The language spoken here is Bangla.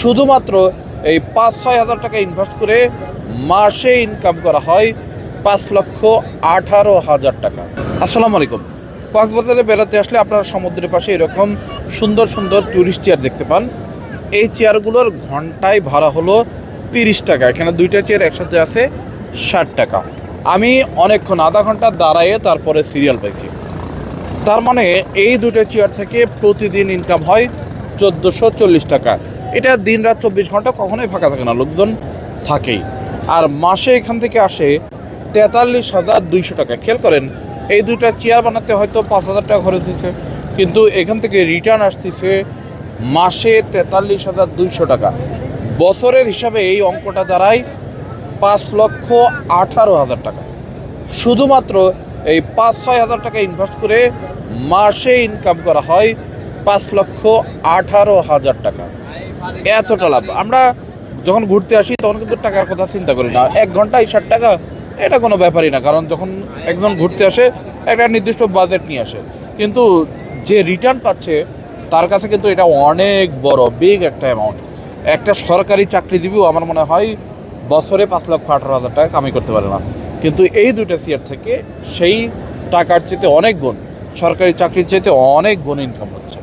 শুধুমাত্র এই পাঁচ, ছয় হাজার টাকা ইনভেস্ট করে মাসে ইনকাম করা হয় পাঁচ লক্ষ আঠারো হাজার টাকা। আসসালামু আলাইকুম। কক্সবাজারে বেড়াতে আসলে আপনারা সমুদ্রের পাশে এরকম সুন্দর সুন্দর ট্যুরিস্ট চেয়ার দেখতে পান। এই চেয়ারগুলোর ঘন্টায় ভাড়া হলো তিরিশ টাকা। এখানে দুইটা চেয়ার একসাথে আছে ষাট টাকা। আমি অনেকক্ষণ, আধা ঘণ্টা দাঁড়ায়ে তারপরে সিরিয়াল পাইছি। তার মানে এই দুটো চেয়ার থেকে প্রতিদিন ইনকাম হয় চোদ্দোশো চল্লিশ টাকা। এটা দিন রাত চব্বিশ ঘণ্টা কখনোই ফাঁকা থাকে না, লোকজন থাকেই। আর মাসে এখান থেকে আসে তেতাল্লিশ হাজার দুইশো টাকা। খেয়াল করেন, এই দুইটা চেয়ার বানাতে হয়তো পাঁচ হাজার টাকা খরচ হয়েছে, কিন্তু এখান থেকে রিটার্ন আসতেছে মাসে তেতাল্লিশ হাজার দুইশো টাকা। বছরের হিসাবে এই অঙ্কটা দাঁড়ায় পাঁচ লক্ষ আঠারো হাজার টাকা। শুধুমাত্র এই পাঁচ ছয় হাজার টাকা ইনভেস্ট করে মাসে ইনকাম করা হয় পাঁচ লক্ষ আঠারো হাজার টাকা। এতটা লাভ। আমরা যখন ঘুরতে আসি, তখন কিন্তু টাকার কথা চিন্তা করি না। এক ঘন্টায় ষাট টাকা, এটা কোনো ব্যাপারই না। কারণ যখন একজন ঘুরতে আসে, একটা নির্দিষ্ট বাজেট নিয়ে আসে। কিন্তু যে রিটার্ন পাচ্ছে, তার কাছে কিন্তু এটা অনেক বড় বিগ একটা অ্যামাউন্ট একটা সরকারি চাকরিজীবীও আমার মনে হয়, বছরে পাঁচ লক্ষ আঠারো হাজার টাকা কামাই করতে পারে না। কিন্তু এই দুটো সিয়ার থেকে সেই টাকার চেয়ে অনেক গুণ, সরকারি চাকরির চাইতে অনেক গুণ ইনকাম হচ্ছে।